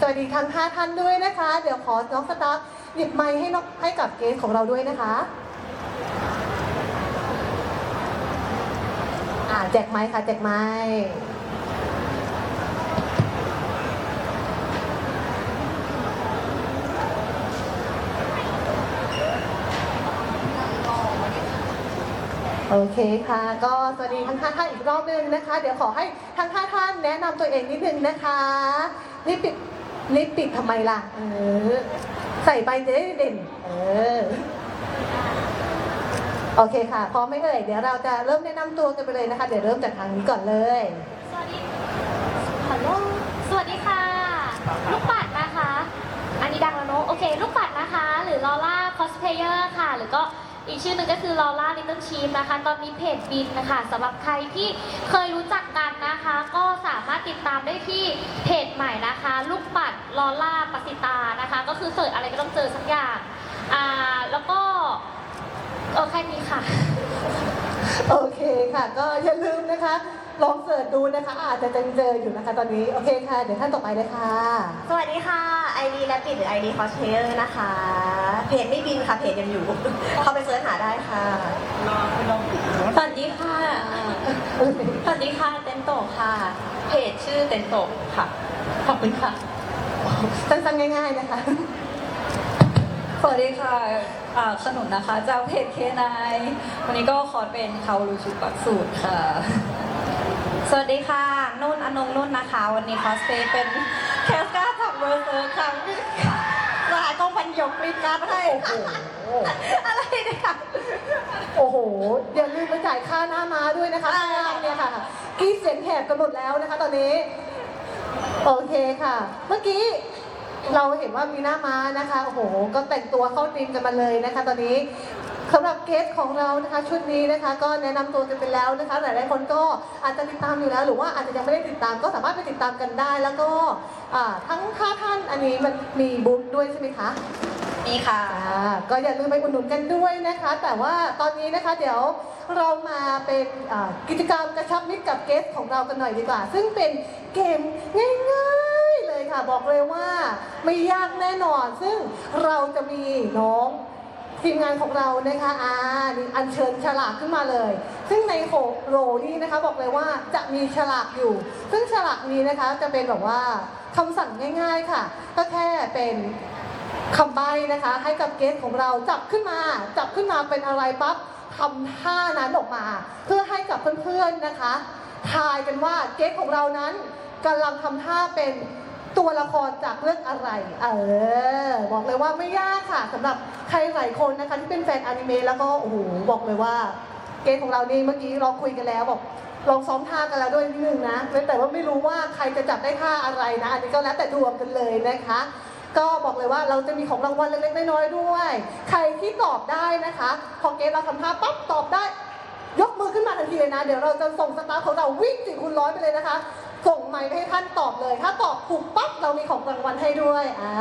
ทั้งห้าท่านด้วยนะคะ เดี๋ยวขอน้องสตาฟหยิบไมค์ให้น้องให้กับเกสของเราด้วยนะคะอ่าแจกไม้ค่ะแจกไม้โอเคค่ะ ก็สวัสดีทั้งห้าท่านอีกรอบหนึงนะคะ เดี๋ยวขอให้ทั้งห้าท่านแนะนำตัวเองนิดนึงนะคะรีบปิด รีบปิดทำไมล่ะ เออ ใส่ไปจะได้เด่น เออ โอเคค่ะ พร้อมไหมเอ่ย เดี๋ยวเราจะเริ่มแนะนำตัวกันไปเลยนะคะ เดี๋ยวเริ่มจากทางนี้ก่อนเลย สวัสดีฮัลโหลสวัสดีค่ะ ลูกปัดนะคะ อันนี้ดังแล้วเนอะโอเค ลูกปัดนะคะ หรือลอล่าคอสเพลเยอร์ค่ะ หรือก็ อีกชื่อหนึ่งก็คือลอร่าลิตเติ้ลชีฟนะคะ ตอนนี้เพจบินนะคะสำหรับใครที่เคยรู้จักกันนะคะ ก็สามารถติดตามได้ที่เพจใหม่นะคะ ลูกปัดลอร่าปสิตานะคะ ก็คือเสิร์ชอะไรก็ต้องเจอสักอย่างอ่าแล้วก็เออแค่นี้ค่ะ โอเคค่ะ ก็อย่าลืมนะคะ ลองเสิร์ชดูนะคะ อาจจะเจออยู่นะคะตอนนี้ โอเคค่ะ เดี๋ยวท่านต่อไปเลยค่ะ สวัสดีค่ะไอรีแลปิดหรือไอรีคอสเพลอร์นะคะ เพจไม่บินค่ะ เพจยังอยู่ เข้าไปเสิร์ชหาได้ค่ะ สวัสดีค่ะ สวัสดีค่ะเต็นโตะค่ะ เพจชื่อเต็นโตะค่ะ ขอบคุณค่ะ สั้นๆง่าย ๆ นะคะ สวัสดีค่ะอ่าขนุนนะคะ จากเพจเคนายวันนี้ก็ขอเป็นเขารูชุดปักสูตรค่ะ สวัสดีค่ะ นุ่นอนงนุ่นนะคะ วันนี้คอสเพลย์เป็นแคสการ์ถักเบอร์เซอร์ค่ะสหายกองพันหยกกรีดการ์ดให้โอ้โหอะไรเนี่ยค่ะโอ้โหอย่าลืมไปจ่ายค่าหน้าม้าด้วยนะคะอ่าข้างล่างเนี่ยค่ะกรีดเสียงแหบกันหมดแล้วนะคะ ตอนนี้ โอเคค่ะ เมื่อกี้เราเห็นว่ามีหน้าม้านะคะ โอ้โห ก็แต่งตัวเข้าธีมกันมาเลยนะคะ ตอนนี้ สำหรับเกสของเรานะคะชุดนี้นะคะก็แนะนำตัวกันไปแล้วนะคะหลายๆคนก็อาจจะติดตามอยู่แล้ว หรือว่าอาจจะยังไม่ได้ติดตามก็สามารถไปติดตามกันได้ แล้วก็อ่าทั้งห้าท่านอันนี้มันมีบุ๊กด้วยใช่ไหมคะมีค่ะอ่าก็อย่าลืมไปอุดหนุนกันด้วยนะคะ แต่ว่าตอนนี้นะคะเดี๋ยวเรามาเป็นอ่ากิจกรรมกระชับมิตรกับเกสของเรากันหน่อยดีกว่า ซึ่งเป็นเกมง่าย ๆเลยค่ะบอกเลยว่าไม่ยากแน่นอน ซึ่งเราจะมีน้อง ทีมงานของเรานะคะอ่านี่อัญเชิญฉลากขึ้นมาเลย ซึ่งในโหโรนี้นะคะบอกเลยว่าจะมีฉลากอยู่ ซึ่งฉลากนี้นะคะจะเป็นแบบว่าคำสั่งง่าย ๆค่ะ ก็แค่เป็นคำใบ้นะคะ ให้กับเกสของเราจับขึ้นมา จับขึ้นมาเป็นอะไรปั๊บทำท่านั้นออกมา เพื่อให้กับเพื่อนๆนะคะ ทายกันว่าเกสของเรานั้นกำลังทำท่าเป็น ตัวละครจากเรื่องอะไร เออ บอกเลยว่าไม่ยากค่ะสำหรับใครหลายคนนะคะที่เป็นแฟนอนิเมะแล้วก็โอ้โหบอกเลยว่า เกสของเรานี่เมื่อกี้เราคุยกันแล้วบอกลองซ้อมท่ากันแล้วด้วยนิดนึงนะแต่ว่าไม่รู้ว่าใครจะจับได้ท่าอะไรนะ อันนี้ก็แล้วแต่ดวงกันเลยนะคะ ก็บอกเลยว่าเราจะมีของรางวัลเล็กๆน้อยๆด้วย ใครที่ตอบได้นะคะ พอเกสเราทำท่าปั๊บตอบได้ ยกมือขึ้นมาทันทีเลยนะ เดี๋ยวเราจะส่งสตาฟของเราวิ่งสี่คูณร้อยไปเลยนะคะ ส่งไมค์ให้ท่านตอบเลย ถ้าตอบถูกปั๊บเรามีของรางวัลให้ด้วยอ่า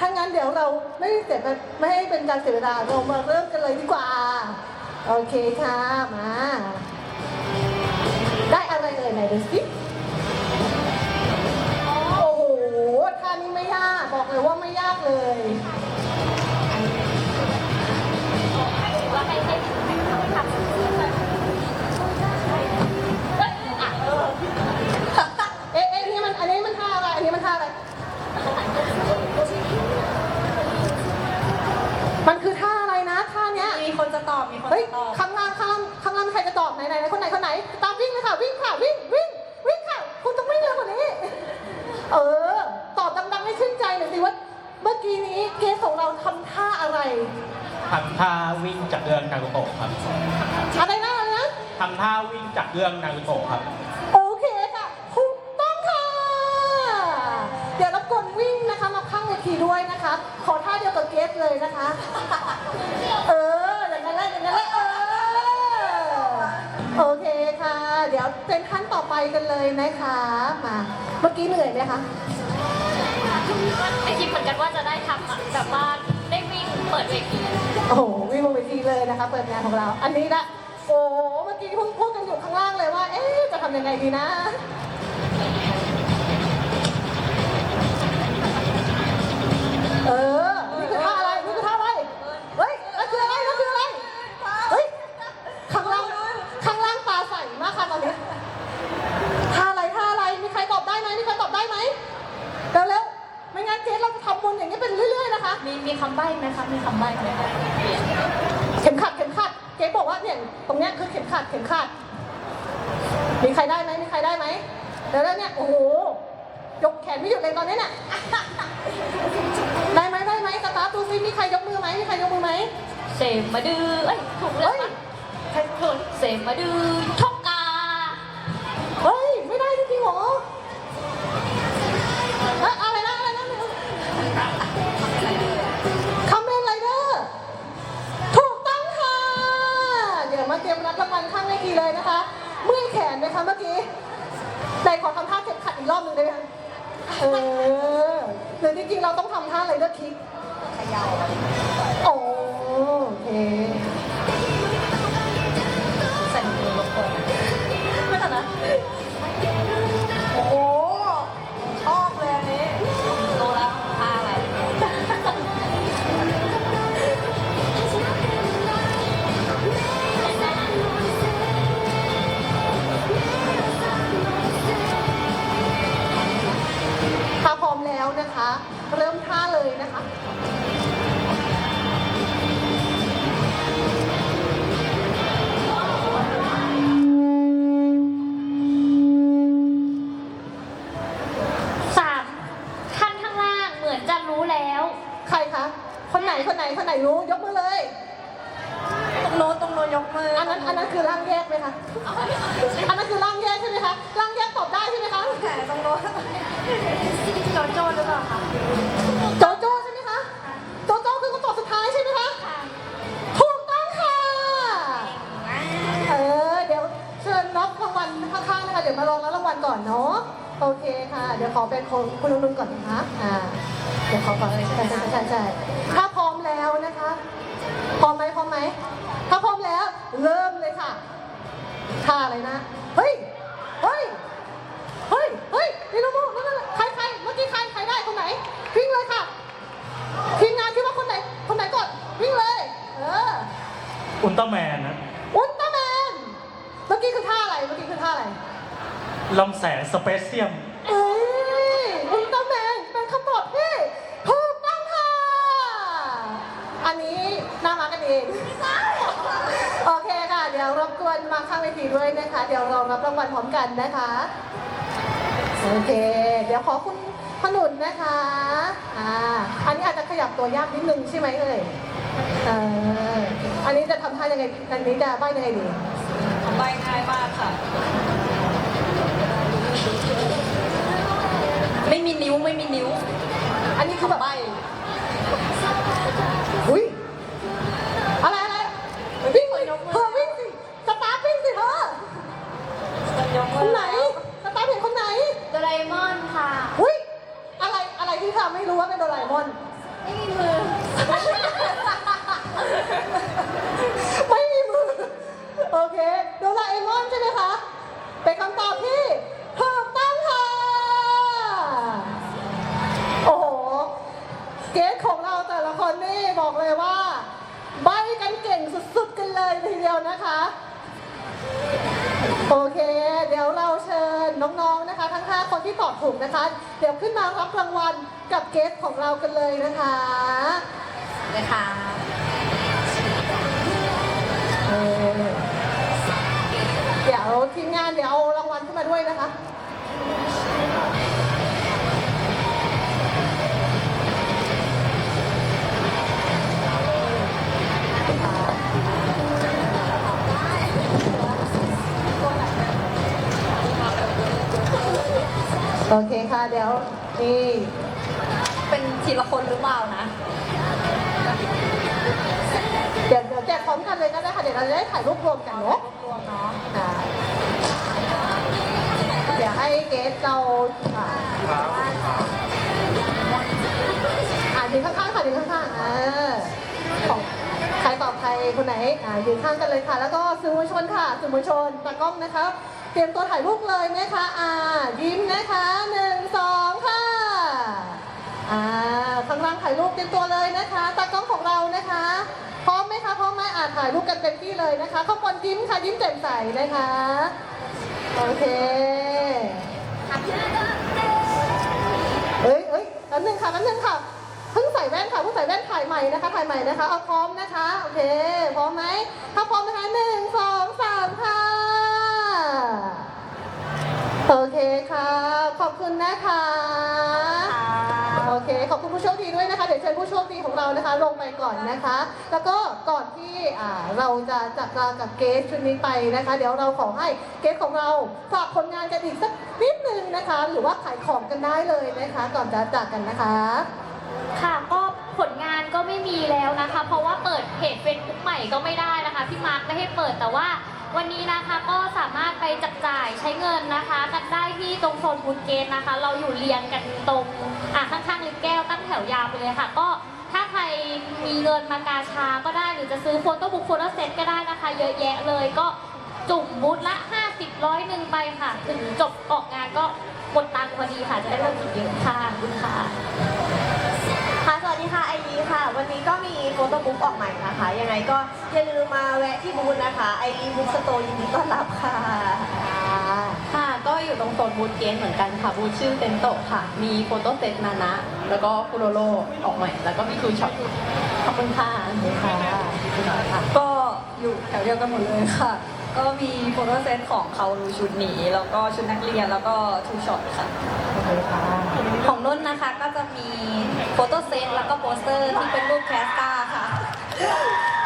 ถ้างั้นเดี๋ยวเราไม่เสียไม่ให้เป็นการเสียเวลาเรามาเริ่มกันเลยดีกว่า โอเคค่ะมา ได้อะไรเลยไหนดูสิ มีคนจะตอบมีคนเฮ้ยจะตอบข้างล่างข้างล่างข้างล่างใครจะตอบไหนไหนไหนคนไหนคนไหน ตามวิ่งเลยค่ะวิ่งค่ะวิ่งวิ่งวิ่งค่ะ คุณต้องวิ่งเร็วกว่านี้ เออ ตอบดังๆให้ชื่นใจหน่อยสิว่าเมื่อกี้นี้เกสของเราทำท่าอะไร ทำท่าวิ่งจากเรื่องนารูโตะครับอะไรนะอะไรนะ ทำท่าวิ่งจากเรื่องนารูโตะครับ โอเคค่ะถูกต้องค่ะ เดี๋ยวรบกวนวิ่งนะคะ มาข้างเวทีด้วยนะคะ ขอท่าเดียวกับเกสเลยนะคะ เออ เดี๋ยวเป็นท่านต่อไปกันเลยนะคะมา เมื่อกี้เหนื่อยไหมคะ ไม่คิดเหมือนกันว่าจะได้ทำอะแบบว่าได้วิ่งเปิดเวทีโอ้โหวิ่งบนเวทีเลยนะคะเปิดงานของเรา อันนี้ละโอ้เมื่อกี้เพิ่งพูดกันอยู่ข้างล่างเลยว่า เอ๊ะจะทำยังไงดีนะ เออ เร็วๆไม่งั้นเจ๊เราจะทำบุญอย่างนี้เป็นเรื่อยๆนะคะ มีมีคำใบ้ไหมคะมีคำใบ้ไหมคะเข็มขัดเข็มขัดเจ๊บอกว่าเนี่ยตรงเนี้ยคือเข็มขัดเข็มขัด มีใครได้ไหมมีใครได้ไหมเดี๋ยวแล้วเนี่ยโอ้โหยกแขนไม่หยุดเลยตอนนี้เนี่ยได้ไหมได้ไหมสตาร์ทดูซิมีใครยกมือไหมมีใครยกมือไหมเสมมาดื้อเอ้ยถูกเลือกปะใครถูกเสมมาดื้อชก ขอเป็นคนคุณนุ่นๆก่อนนะคะอ่าเดี๋ยวขอก่อนเลยใช่ใช่ใช่ใช่ถ้าพร้อมแล้วนะคะ พร้อมไหมพร้อมไหมถ้าพร้อมแล้ว เริ่มเลยค่ะท่าอะไรนะเฮ้ยเฮ้ยเฮ้ยเฮ้ยนี่น้องโมนั่นนั่นใครใครเมื่อกี้ใครใครได้คนไหนวิ่งเลยค่ะทีมงานคิดว่าคนไหนคนไหนกดวิ่งเลยเอออุลตร้าแมนนะอุลตร้าแมนเมื่อกี้คือท่าอะไรเมื่อกี้คือท่าอะไรลำแสงสเปเซียม เอ้ยอุลตร้าแมนเป็นคำตอบที่ถูกต้องค่ะ อันนี้ หน้ามากันเองโอเคค่ะ เดี๋ยวรบกวนมาข้างเวทีด้วยนะคะ เดี๋ยวเรารับรางวัลพร้อมกันนะคะ โอเค เดี๋ยวขอคุณขนุนนะคะอ่าอันนี้อาจจะขยับตัวยากนิดนึงใช่ไหมเอ่ยเอออันนี้จะทำท่ายังไงอันนี้จะใบ้ยังไงดี ใบง่ายมากค่ะ เกสของเรากันเลยนะคะเลยค่ะเออเดี๋ยวทีมงานเดี๋ยวเอารางวัลขึ้นมาด้วยนะคะโอเคค่ะ เดี๋ยวนี่เป็น ทีละคนหรือเปล่านะ เดี๋ยวเดี๋ยวแจกพร้อมกันเลยก็ได้ค่ะ เดี๋ยวเราจะได้ถ่ายรูปรวมกันเนาะรวมเนาะค่ะเดี๋ยวให้เกสเราอ่าอ่ายืนข้างๆค่ะยืนข้างๆอ่าของใครตอบใครคนไหนอ่ายืนข้างกันเลยค่ะ แล้วก็สื่อมวลชนค่ะสื่อมวลชนตากล้องนะคะเตรียมตัวถ่ายรูปเลยนะคะอ่ายิ้มนะคะหนึ่งสอง อ่าข้างล่างถ่ายรูปเต็มตัวเลยนะคะตากล้องของเรานะคะ พร้อมไหมคะพร้อมไหมอ่าถ่ายรูปกันเต็มที่เลยนะคะข้างบนยิ้มค่ะยิ้มแจ่มใสนะคะโอเคเอ้ยเอ้ยแป๊บนึงค่ะแป๊บนึงค่ะเพิ่งใส่แว่นค่ะเพิ่งใส่แว่นถ่ายใหม่นะคะถ่ายใหม่นะคะเอาพร้อมนะคะโอเคพร้อมไหมถ้าพร้อมนะคะหนึ่งสองสามค่ะโอเคค่ะขอบคุณนะคะ เค ขอบคุณผู้โชคดีด้วยนะคะ เดี๋ยวเชิญผู้โชคดีของเรานะคะ ลงไปก่อนนะคะ แล้วก็ก่อนที่อ่าเราจะจากลากับเกสชุดนี้ไปนะคะ เดี๋ยวเราขอให้เกสของเราฝากผลงานกันอีกสักนิดนึงนะคะ หรือว่าขายของกันได้เลยนะคะ ก่อนจะจากกันนะคะ ค่ะก็ผลงานก็ไม่มีแล้วนะคะ เพราะว่าเปิดเพจเฟซบุ๊กใหม่ก็ไม่ได้นะคะพี่มาร์คไม่ให้เปิดแต่ว่า วันนี้นะคะก็สามารถไปจับจ่ายใช้เงินนะคะกันได้ที่ตรงโซนบูธเกนนะคะ เราอยู่เรียงกันตรงอะข้างๆลิฟต์แก้วตั้งแถวยาวไปเลยค่ะ ก็ถ้าใครมีเงินมากาชาก็ได้หรือจะซื้อโฟโต้บุ๊กโฟโต้เซตก็ได้นะคะ เยอะแยะเลยก็จุ่มบูธละ 50ร้อยหนึ่งไปค่ะ ถึงจบออกงานก็หมดตังค์พอดีค่ะ จะได้เงินอีกเยอะค่ะขอบคุณค่ะ ค่ะสวัสดีค่ะไอรีค่ะ วันนี้ก็มีโฟโต้บุ๊กออกใหม่นะคะ ยังไงก็อย่าลืมมาแวะที่บูธนะคะไอรีบุ๊กสโตร์ยินดีต้อนรับค่ะ ค่ะก็อยู่ตรงโซนบูธเกนเหมือนกันค่ะบูธชื่อเต็นโตะค่ะ มีโฟโต้เซตนานะ แล้วก็คูโรโรออกใหม่ แล้วก็มีทูช็อปขอบคุณค่ะก็อยู่แถวเดียวกันหมดเลยค่ะ ก็มีโฟโต้เซตของเขารูชุดนี้ แล้วก็ชุดนักเรียนแล้วก็ทูช็อตค่ะ ของนุ่นนะคะก็จะมีโฟโต้เซตแล้วก็โปสเตอร์ที่เป็นรูปแคสตาค่ะ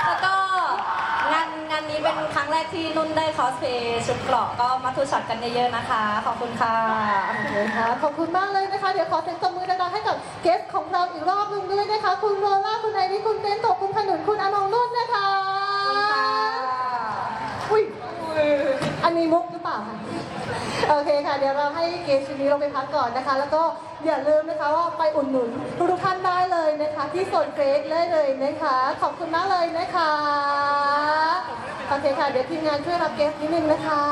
แล้วก็งานงานนี้เป็นครั้งแรกที่นุ่นได้คอสเพลย์ชุดเกราะก็มาทูช็อตกันเยอะๆนะคะ ขอบคุณค่ะโอเคค่ะขอบคุณมากเลยนะคะ เดี๋ยวขอเสียงตบมือดังๆให้กับเกสของเราอีกรอบหนึ่งด้วยนะคะ คุณโรล่า คุณไอริคุณเต้นโตคุณขนุน คุณอนงนุ่นนะคะ อุ้ย มีมุกหรือเปล่าคะโอเคค่ะ เดี๋ยวเราให้เกสชิ้นี้ลงไปพักก่อนนะคะ แล้วก็อย่าลืมนะคะว่าไปอุดหนุนทุกท่านได้เลยนะคะ ที่โซนเกรกได้เลยนะคะ ขอบคุณมากเลยนะคะโอเคค่ะ เดี๋ยวทีมงานช่วยรับเกสนิดนึงนะคะ